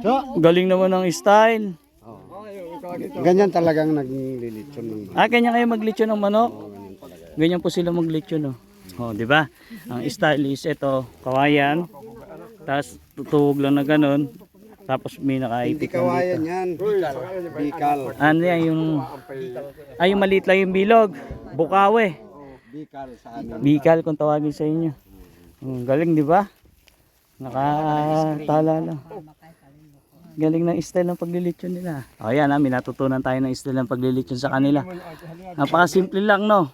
So, Galing naman ng style. ganyan talagang naglilitsyon ng Ah, ganyan kayo maglitsyo ng manok? ganyan po sila maglitsyo, no? Oh, di ba? Ang style is ito, kawayan. Tapos tutuwog lang na ganun. Tapos may Hindi nakaipit lang kawayan yan. Bikal. Ano yan, yung... Ay, yung maliit lang yung bilog. Bukawe. Bikal sa amin. Bikal kung tawagin sa inyo. Hmm, galing, di ba? Nakatala lang. Galing ng style ng paglilitsyon nila. O yan, namin natutunan tayo ng style ng paglilitsyon sa kanila. Napakasimple lang, no?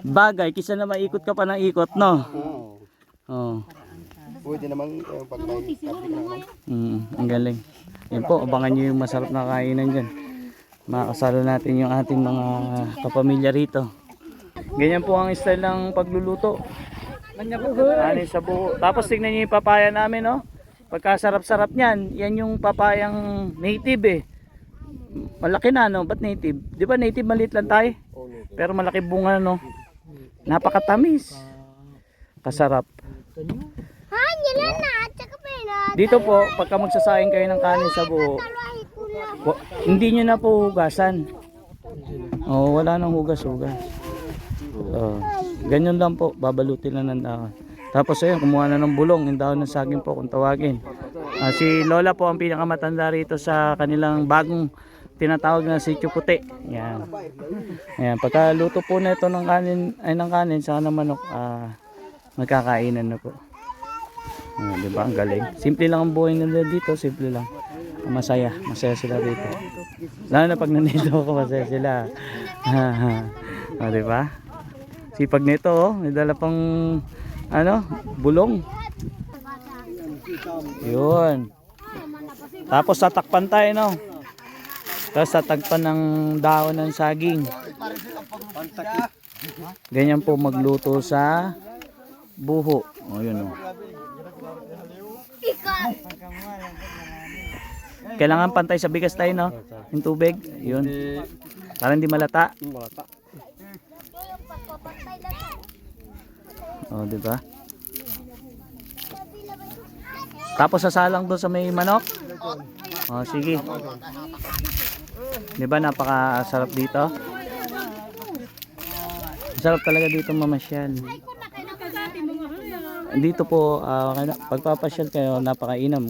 Bagay, kisa na maikot ka pa ng ikot, no? Oo. Oh. Pwede namang uh, pag may. Mm, ang galing. Yan po, abangan nyo yung masarap na kainan dyan. Makakasalo natin yung ating mga kapamilya rito. Ganyan po ang style ng pagluluto. Ano sa buo. Tapos tignan nyo yung papaya namin, no? Pagkasarap-sarap niyan, yan yung papayang native eh. Malaki na, no? Ba't native? Di ba native maliit lang tayo? Pero malaki bunga, no? Napakatamis. Kasarap. Ah. Dito po, pagka magsasaing kayo ng kanin sa buo, hindi nyo na po hugasan. Oh, wala nang hugas-hugas. Oh, ganyan lang po, babalutin lang ng dahon. Tapos ayun, kumuha na ng bulong, yung dahon ng saging po kung tawagin. Ah, si Lola po ang pinakamatanda rito sa kanilang bagong tinatawag na sityo puti. Yan. Ayan, pagka luto po na ito ng kanin, ay ng kanin sa ng manok, ah, magkakainan na po. Ah, di ba? Ang galing. Simple lang ang buhay nila dito, simple lang. Masaya, masaya sila dito. Lalo na pag nandito ako, masaya sila. ah, di ba? Sipag nito, oh. May dala pang, ano, bulong. Yun. Tapos tatakpan tayo, no? Tapos tatakpan ng dahon ng saging. Ganyan po magluto sa buho. O, yun, oh. Kailangan pantay sa bigas tayo, no? Yung tubig, yun. Para hindi malata. Oh, di ba? Tapos sasalang doon sa may manok. Oh, sige. Di ba napakasarap dito? Sarap talaga dito mamasyal. Dito po, kaya- pagpapasyal kayo, napakainam.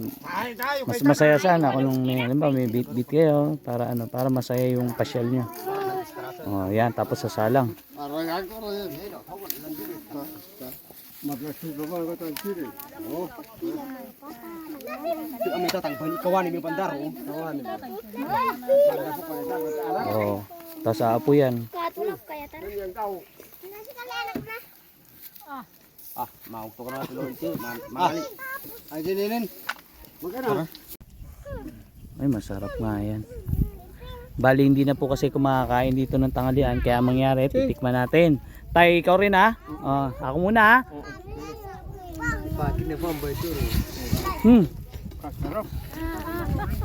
Mas masaya sana kung may, halimbawa, may beat kayo para ano, para masaya yung pasyal nyo. Oh, yan, tapos sasalang. Ang may tatang kawan ni pandar oh. Kawan. Oh, tapos aapo yan. Katulog kaya. Nasi kali anak na. Ah, mau to kana tuloy ti. Mali. Ay dininin. Magana. Ay, masarap nga yan. Bali, hindi na po kasi kumakain dito ng tanghalian. Kaya ang mangyari, titikman natin. Tay, ikaw rin ha? Oh, ako muna ha? Bakit na ba ito? Hmm. Kasarap.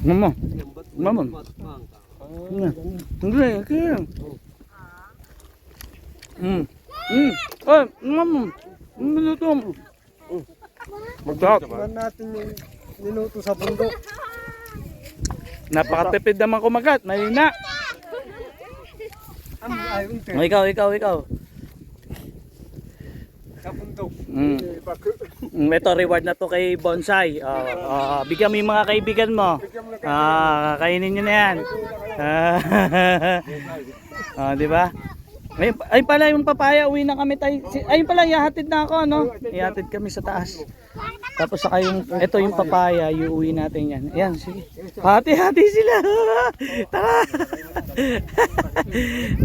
Mama. Mama. Nga. Hindi, kaya. Hmm. Hmm. Ay, mama. Minuto. Magdap. natin yung minuto sa bundok. Napakatipid naman kumagat. Mahina. Ay, unti. O, ikaw, ikaw, ikaw. Sa bundok. Mm. Mm, Ito, reward na to kay Bonsai. Ah, ah, bigyan mo yung mga kaibigan mo. Ah, kainin nyo na yan. Ah, ah, di ba? Ay, ay pala yung papaya, uwi na kami tayo. Si- Ayun pala, ihahatid na ako, ano? Ihahatid kami sa taas. Tapos saka yung, ito yung papaya, iuwi natin yan. Ayan, sige. Hati-hati sila. Tara.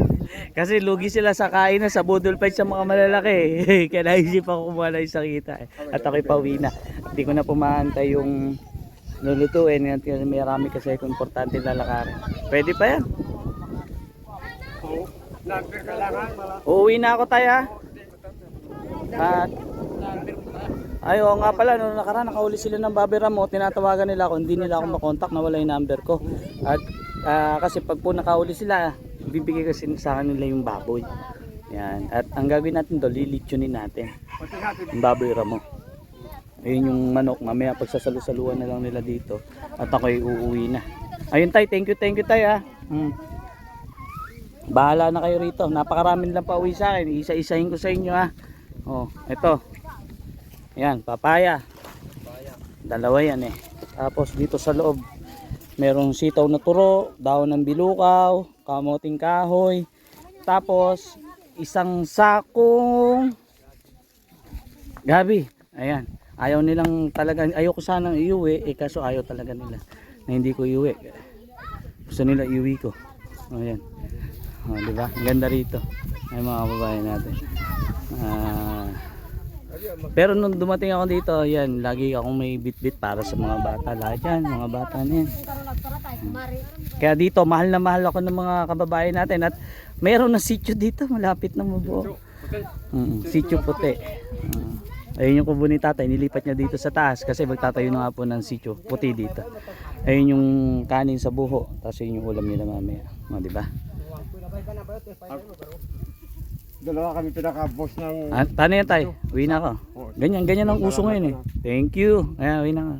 Kasi lugi sila sa kain na sa budol fight sa mga malalaki. Kaya naisip ako kumuha na isang kita. At ako'y pauwi na. Hindi ko na pumaantay yung lulutuin. Kasi may rami kasi kung importante lalakarin. Pwede pa yan. Uuwi na ako tayo. At ay, oo nga pala, noong nakaraan nakahuli sila ng babera mo, tinatawagan nila ako, hindi nila ako makontak, nawala yung number ko. At ah, kasi pag po nakahuli sila, bibigay kasi sa kanila yung baboy. Yan. At ang gagawin natin doon, lilitsunin natin. Yung baboy ramo. Ayun yung manok, mamaya pagsasalu-saluan na lang nila dito. At ako'y uuwi na. Ayun tay, thank you, thank you tay ah. Hmm. Bahala na kayo rito. Napakaraming lang pa uwi sa akin. Isa-isahin ko sa inyo ha. Oh, ito. Yan, papaya. Dalawa yan eh. Tapos dito sa loob, merong sitaw na turo, daon ng bilukaw, kamoting kahoy. Tapos, isang sakong gabi. Ayan. Ayaw nilang talaga, ayaw ko sanang iuwi, eh kaso ayaw talaga nila na hindi ko iuwi. Gusto nila iuwi ko. Ayan. Oh, di ba? Ang ganda rito. Ay mga babae natin. Ah, pero nung dumating ako dito, yan, lagi akong may bit-bit para sa mga bata. Lahat yan, mga bata na yan. Kaya dito, mahal na mahal ako ng mga kababayan natin. At mayroon na sityo dito, malapit na mabuo. Mm, sityo puti. Ah, ayun yung kubo ni tatay, nilipat niya dito sa taas kasi magtatayo na nga po ng sityo puti dito. Ayun yung kanin sa buho, tapos yun yung ulam nila mamaya. O, di ba? Dalawa kami pinaka-boss ng... Ah, paano yan tayo? Uwi na ako. Ganyan, ganyan ang uso ngayon eh. Thank you. Ayan, uwi na ako.